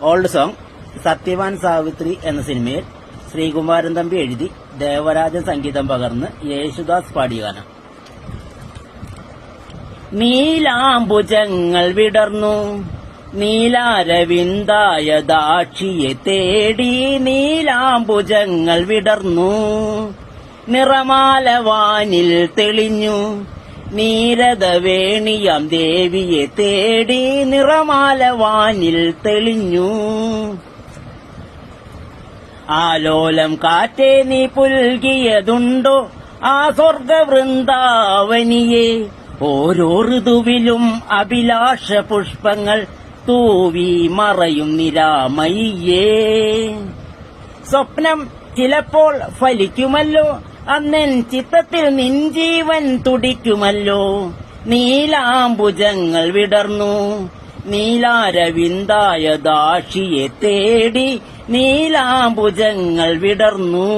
Old song സത്യവാൻ സാവിത്രി എന്ന സിനിമയിൽ ശ്രീകുമാരൻ തമ്പി എഴുതി ദേവരാജൻ സംഗീതം പകർന്ന് യേശുദാസ് പാടിയ ഗാനം. നീലാംബുജങ്ങൾ വിടർന്നു നീലാരവിന്ദായ ദാക്ഷിയെ തേടി നീലാംബുജങ്ങൾ വിടർന്നു നിറമാലവാനിൽ തെളിഞ്ഞു നീരദവേണിയാം ദേവിയെ തേടി നിറമാല വാനിൽ തെളിഞ്ഞു. ആലോലം കാറ്റേ നീ പുൽകിയതുണ്ടോ? ആ സ്വർഗവൃന്ദാവനിയെ ഓരോ ഋതുവിലും അഭിലാഷ പുഷ്പങ്ങൾ തൂവി മറയും നിരാമയ്യേ. സ്വപ്നം ചിലപ്പോൾ ഫലിക്കുമല്ലോ അന്നെൻ ചിത്തത്തിൽ നിൻ ജീവൻ തുടിക്കുമല്ലോ. നീലാംബുജങ്ങൾ വിടർന്നു. നീലാരവിന്ദായ ദാക്ഷിയെ തേടി നീലാംബുജങ്ങൾ വിടർന്നു.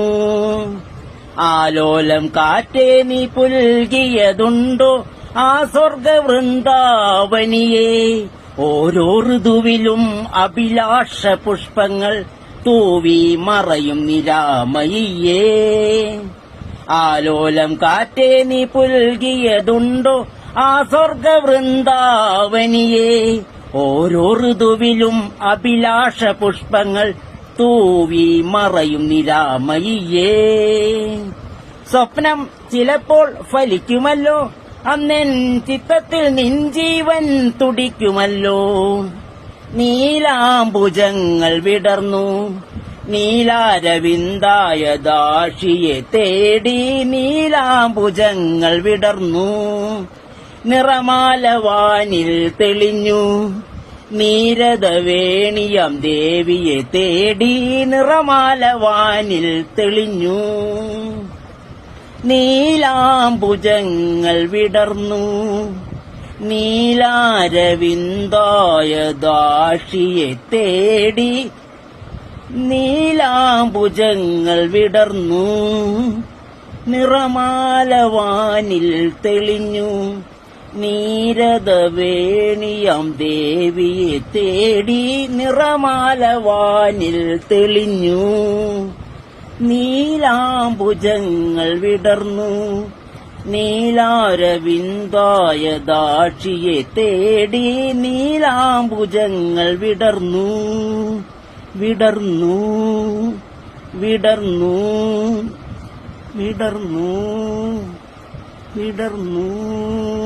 ആലോലം കാറ്റേ നീ പുൽകിയതുണ്ടോ? ആ സ്വർഗവൃന്ദാവനിയെ. ഓരോ ഋതുവിലും അഭിലാഷ പുഷ്പങ്ങൾ തൂവി മറയും നിരാമയ്യേ. ആലോലം കാറ്റേ നീ പുൽകിയതുണ്ടോ? ആ സ്വർഗവൃന്ദാവനിയെ ഓരോ ഋതുവിലും അഭിലാഷ പുഷ്പങ്ങൾ തൂവി മറയും നിരാമയ്യേ സ്വപ്നം ചിലപ്പോൾ ഫലിക്കുമല്ലോ അന്നെൻ ചിത്തത്തിൽ നിൻ ജീവൻ തുടിക്കുമല്ലോ. നീലാംബുജങ്ങൾ വിടർന്നു നീലാരവിന്ദായ ദാക്ഷിയെ തേടി നീലാംബുജങ്ങൾ വിടർന്നു. നിറമാലവാനിൽ തെളിഞ്ഞു. നീരദവേണിയം ദേവിയെ തേടി നിറമാലവാനിൽ തെളിഞ്ഞു. നീലാംബുജങ്ങൾ വിടർന്നു. നീലാരവിന്ദായ ദാക്ഷിയെ തേടി നീലാംബുജങ്ങൾ വിടർന്നു. നിറമാലവാനിൽ തെളിഞ്ഞു. നീരദവേണിയാം ദേവിയെ തേടി നിറമാലവാനിൽ തെളിഞ്ഞു. നീലാംബുജങ്ങൾ വിടർന്നു. നീലാരവിന്ദായ ദാക്ഷിയെ തേടി നീലാംബുജങ്ങൾ വിടർന്നു. വിടർന്നു വിടർന്നു വിടർന്നു വിടർന്നു.